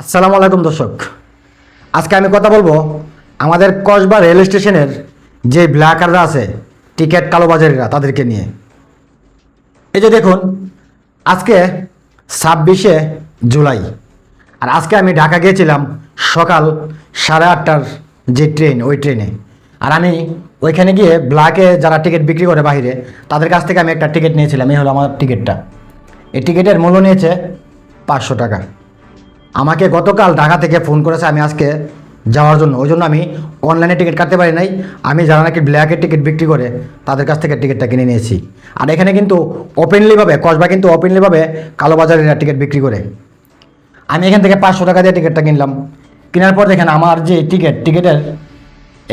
আসসালামু আলাইকুম দর্শক। আজকে আমি কথা বলব আমাদের কসবা রেল স্টেশনের যে ব্ল্যাকাররা আছে, টিকিট কালোবাজারিরা তাদেরকে নিয়ে। এই যে দেখুন, আজকে ছাব্বিশে জুলাই, আর আজকে আমি ঢাকা গিয়েছিলাম সকাল সাড়ে আটটার যে ট্রেন, ওই ট্রেনে। আর আমি ওইখানে গিয়ে ব্ল্যাকে যারা টিকিট বিক্রি করে বাইরে তাদের কাছ থেকে আমি একটা টিকিট নিয়েছিলাম, এই হলো আমার টিকিটটা। এই টিকিটের মূল্য নিয়েছে পাঁচশো টাকা। আমাকে গতকাল ঢাকা থেকে ফোন করেছে আমি আজকে যাওয়ার জন্য। ওই জন্য আমি অনলাইনে টিকিট কাটতে পারি নাই। আমি যারা নাকি ব্ল্যাকের টিকিট বিক্রি করে, তাদের কাছ থেকে টিকিটটা কিনে নিয়েছি। আর এখানে কিন্তু ওপেনলিভাবে কসবা কিন্তু ওপেনলিভাবে কালোবাজারিরা টিকিট বিক্রি করে। আমি এখান থেকে পাঁচশো টাকা দিয়ে টিকিটটা কিনলাম। কেনার পর দেখেন আমার যে টিকিট, টিকিটের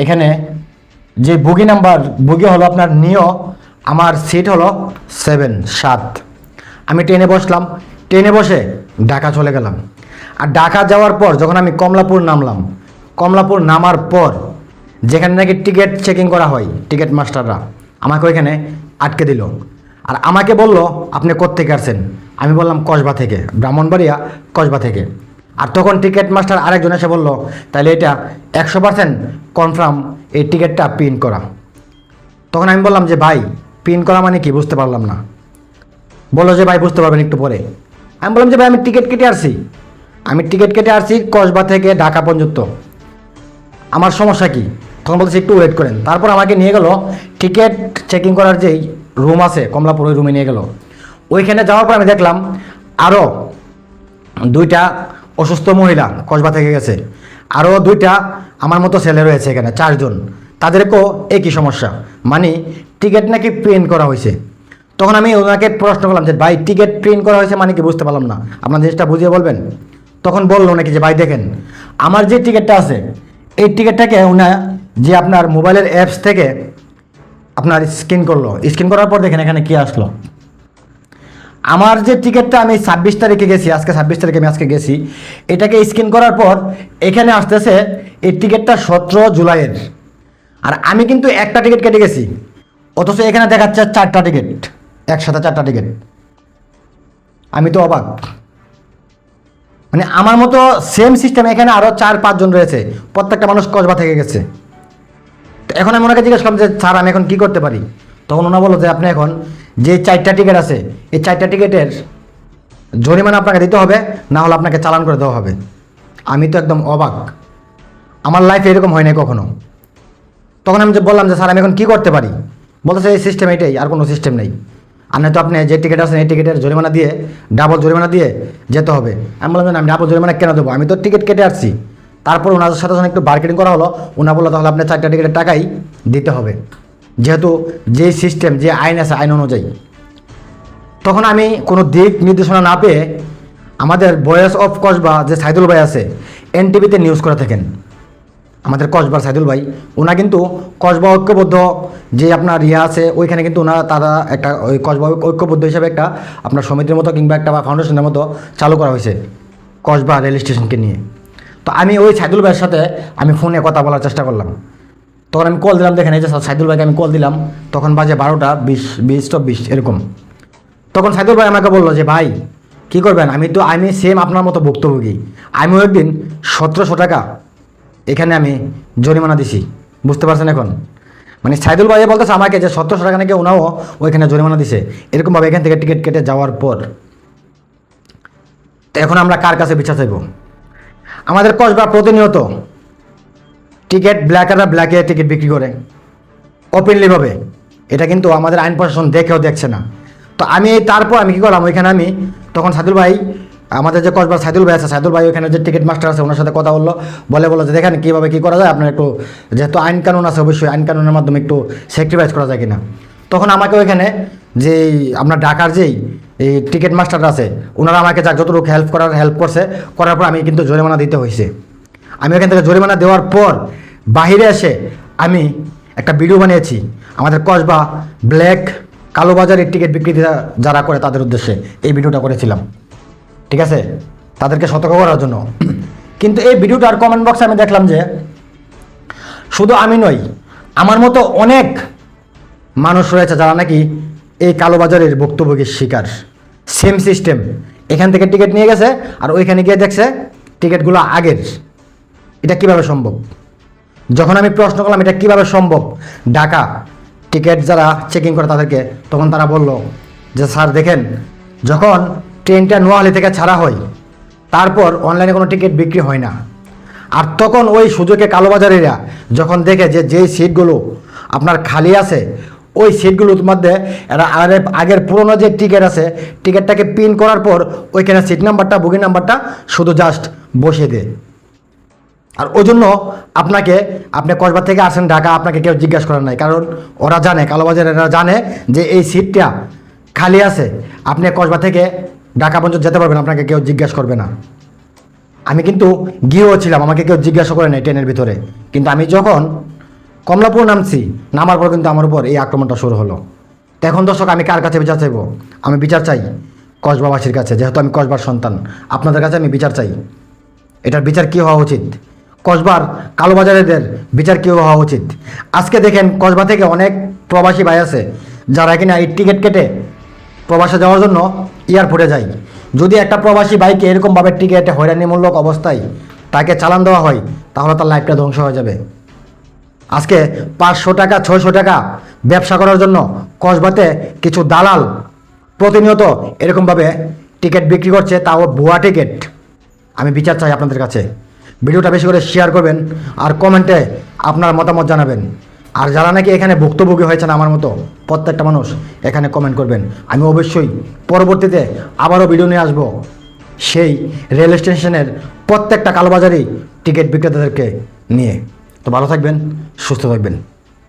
এখানে যে বুগি নাম্বার বুগি হলো আপনার নিও, আমার সিট হলো সেভেন সাত। আমি ট্রেনে বসলাম। ট্রেনে বসে ঢাকা চলে গেলাম। আর ঢাকা যাওয়ার পর যখন আমি কমলাপুর নামলাম, কমলাপুর নামার পর যেখানে নাকি টিকিট চেকিং করা হয়, টিকিট মাস্টাররা, আমাকে ওইখানে আটকে দিল। আর আমাকে বলল, আপনি কোত্থেকে আসছেন? আমি বললাম, কসবা থেকে, ব্রাহ্মণবাড়িয়া, কসবা থেকে। আর তখন টিকিট মাস্টার আরেকজন এসে বলল তাহলে এটা একশো পার্সেন্ট কনফার্ম এই টিকিটটা প্রিন্ট করা। তখন আমি বললাম যে, ভাই প্রিন্ট করা মানে কি? বুঝতে পারলাম না। বলল যে, ভাই, বুঝতে পারবেন একটু পরে। আমি বললাম যে, ভাই, আমি টিকিট কেটে আসছি। আমি টিকিট কেটে আসছি কসবা থেকে ঢাকা পর্যন্ত। আমার সমস্যা কি? তখন বলতেছে, একটু ওয়েট করেন। তারপর আমাকে নিয়ে গেল, টিকিট চেকিং করার যেই রুম আছে, কমলাপুর ওই রুমে নিয়ে গেল। ওইখানে যাওয়ার পর আমি দেখলাম আরও দুইটা অসুস্থ মহিলা কসবা থেকে গেছে। আরও দুইটা আমার মতো ছেলে রয়েছে এখানে, চারজন। তাদেরকেও একই সমস্যা মানে টিকিট নাকি প্রিন্ট করা হয়েছে। তখন আমি ওনাকে প্রশ্ন করলাম যে, ভাই, টিকিট প্রিন্ট করা হয়েছে মানে কি বুঝতে পারলাম না? আপনার জিনিসটা বুঝিয়ে বলবেন? তখন বলল নাকি যে, ভাই, দেখেন, আমার যে টিকিটটা আছে, এই টিকিটটাকে ওনা যে আপনার মোবাইলের অ্যাপস থেকে আপনার স্ক্রিন করল স্ক্রিন করার পর দেখেন এখানে কি আসলো। আমার যে টিকিটটা আমি ছাব্বিশ তারিখে গেছি, আজকে ছাব্বিশ তারিখে আমি আজকে গেছি, এটাকে স্ক্যান করার পর এখানে আসতেছে এই টিকিটটা সতেরো জুলাইয়ের। আর আমি কিন্তু একটা টিকিট কেটে গেছি, অথচ এখানে দেখাচ্ছে চারটা টিকিট, একসাথে চারটা টিকিট। আমি তো অবাক। মানে আমার মতো সেম সিস্টেম এখানে আরও চার পাঁচজন রয়েছে। প্রত্যেকটা মানুষ কসবা থেকে গেছে। তো এখন আমি ওনাকে জিজ্ঞেস করলাম যে, স্যার, আমি এখন কী করতে পারি? তখন ওনা বলল যে, আপনি এখন যে চারটা টিকিট আছে, এই চারটা টিকিটের জরিমানা আপনাকে দিতে হবে, না হলে আপনাকে চালান করে দেওয়া হবে। আমি তো একদম অবাক। আমার লাইফে এরকম হয় নাই কখনো। তখন আমি যে বললাম যে, স্যার, আমি এখন কী করতে পারি? বলতেছে, এই সিস্টেম এটাই, আর কোনো সিস্টেম নেই। আর নয়তো আপনি যে টিকিট আছেন, এই টিকিটের জরিমানা দিয়ে ডাবল জরিমানা দিয়ে যেতে হবে। আমি বললাম আমি ডাবল জরিমানা কেন দেবো? আমি তো টিকিট কেটে আসছি। তারপর ওনাদের সাথে একটু মার্কেটিং করা হলো। ওনা বলল, তাহলে আপনার চারটা টিকিটের টাকাই দিতে হবে। যেহেতু যে সিস্টেম যে আইন আছে, আইন অনুযায়ী। তখন আমি কোনো দিক নির্দেশনা না পেয়ে আমাদের বয়েস অফ কসবা যে সাইদুল ভাই আছে, এনটিভিতে নিউজ করে থাকেন। আমাদের কসবার সাইদুল ভাই ওনা কিন্তু কসবা ঐক্যবদ্ধ, যে আপনার ইয়ে আছে, ওইখানে কিন্তু ওনারা তারা একটা ওই কসবা ঐক্যবদ্ধ হিসাবে একটা আপনার সমিতির মতো কিংবা একটা বা ফাউন্ডেশনের মতো চালু করা হয়েছে কসবা রেল স্টেশনকে নিয়ে। তো আমি ওই সাইদুল ভাইয়ের সাথে আমি ফোনে কথা বলার চেষ্টা করলাম। তখন আমি কল দিলাম, দেখেন এই যে সাইদুল ভাইকে আমি কল দিলাম, তখন বাজে বারোটা বিশ বিশ চব্বিশ এরকম। তখন সাইদুল ভাই আমাকে বলল যে, ভাই, কি করবেন? আমি তো, আমি সেম আপনার মতো ভুক্তভোগী। আমিও একদিন সতেরোশো টাকা এখানে আমি জরিমানা দিছি। বুঝতে পারছেন এখন? মানে সাইদুল ভাই বলতেছে আমাকে যে সতেরোশো টাকা নাকি ওনাও ওইখানে জরিমানা দিছে। এরকমভাবে এখান থেকে টিকিট কেটে যাওয়ার পর। তো এখন আমরা কার কাছে বিচার চাইব? আমাদের কসবা প্রতিনিয়ত টিকিট ব্ল্যাকাররা ব্ল্যাকে টিকিট বিক্রি করে। ওপেনলিভাবে এটা কিন্তু আমাদের আইন প্রশাসন দেখেও দেখছে না। তো আমি তারপর আমি কী করলাম? ওইখানে আমি তখন সাইদুল ভাই আমাদের যে কসবার সাইদুল ভাই আছে, সাইদুল ভাই ওখানে যে টিকিট মাস্টার আছে, ওনার সাথে কথা বলল। বলে বলো যে, দেখেন কীভাবে কী করা যায়, আপনার একটু, যেহেতু আইন কানুন আছে অবশ্যই, আইন কানুনের মাধ্যমে একটু স্যাক্রিফাইস করা যায় কিনা? তখন আমাকে ওইখানে যে আপনার ঢাকার যেই, এই টিকিট মাস্টার আছে, ওনারা আমাকে যা যতটুকু হেল্প করার হেল্প করছে, করার পর আমি কিন্তু জরিমানা দিতে হয়েছে আমি ওখান থেকে জরিমানা দেওয়ার পর বাহিরে এসে আমি একটা ভিডিও বানিয়েছি, আমাদের কসবা ব্ল্যাক কালোবাজারের টিকিট বিক্রি যারা করে তাদের উদ্দেশ্যে, এই ভিডিওটা করেছিলাম। ঠিক আছে? তাদেরকে সতর্ক করার জন্য। কিন্তু এই ভিডিওটার কমেন্ট বক্সে আমি দেখলাম যে, শুধু আমি নই, আমার মতো অনেক মানুষ রয়েছে যারা নাকি এই কালোবাজারের ভুক্তভোগীর শিকার। সেম সিস্টেম এখান থেকে টিকিট নিয়ে গেছে আর ওইখানে গিয়ে দেখছে টিকিটগুলো আগের। এটা কীভাবে সম্ভব? যখন আমি প্রশ্ন করলাম, এটা কীভাবে সম্ভব? ঢাকা টিকিট যারা চেকিং করে তাদেরকে, তখন তারা বলল যে, স্যার, দেখেন, যখন ট্রেনটা নোয়াখালী থেকে ছাড়া হয়। তারপর অনলাইনে কোনো টিকিট বিক্রি হয় না। আর তখন ওই সুযোগে কালোবাজারিরা যখন দেখে যে যেই সিটগুলো আপনার খালি আছে, ওই সিটগুলোর মধ্যে এরা আগের আগের পুরনো যে টিকিট আছে, টিকিটটাকে পিন করার পর ওইখানে সিট নাম্বারটা, বুকিং নাম্বারটা শুধু জাস্ট বসিয়ে দেয়। আর ওই জন্য আপনাকে, আপনি কসবা থেকে আসেন ঢাকা, আপনাকে কেউ জিজ্ঞাসা করার নাই। কারণ ওরা জানে, কালোবাজারেরা জানে যে এই সিটটা খালি আছে। আপনি কসবা থেকে ঢাকা পর্যন্ত যেতে পারবেন আপনাকে কেউ জিজ্ঞাসা করবে না। আমি কিন্তু গিয়েও ছিলাম, আমাকে কেউ জিজ্ঞাসা করে নাই ট্রেনের ভিতরে। কিন্তু আমি যখন কমলাপুর নামছি, নামার পর কিন্তু আমার উপর এই আক্রমণটা শুরু হলো। এখন দর্শক, আমি কার কাছে বিচার চাইব? আমি বিচার চাই কসবাবাসীর কাছে, যেহেতু আমি কসবার সন্তান। আপনাদের কাছে আমি বিচার চাই। এটার বিচার কী হওয়া উচিত? কসবার কালোবাজারেদের বিচার কী হওয়া উচিত? আজকে দেখেন কসবা থেকে অনেক প্রবাসী ভাই আছে, যারা কিনা এই টিকিট কেটে প্রবাসে যাওয়ার জন্য এয়ারপোর্টে যায়। যদি একটা প্রবাসী বাইকে এরকমভাবে টিকিটে হয়রানিমূলক অবস্থায় তাকে চালান দেওয়া হয়, তাহলে তার লাইফটা ধ্বংস হয়ে যাবে। আজকে পাঁচশো টাকা, ছয়শো টাকা ব্যবসা করার জন্য কসবাতে কিছু দালাল প্রতিনিয়ত এরকমভাবে টিকিট বিক্রি করছে, তাও ভুয়া টিকিট। আমি বিচার চাই আপনাদের কাছে। ভিডিওটা বেশি করে শেয়ার করবেন আর কমেন্টে আপনার মতামত জানাবেন। আর যারা নাকি এখানে ভুক্তভোগী হয়েছেন আমার মতো, প্রত্যেকটা মানুষ এখানে কমেন্ট করবেন। আমি অবশ্যই পরবর্তীতে আবারও ভিডিও নিয়ে আসব। সেই রেল স্টেশনের প্রত্যেকটা কালোবাজারি টিকিট বিক্রেতাদেরকে নিয়ে। তো ভালো থাকবেন, সুস্থ থাকবেন।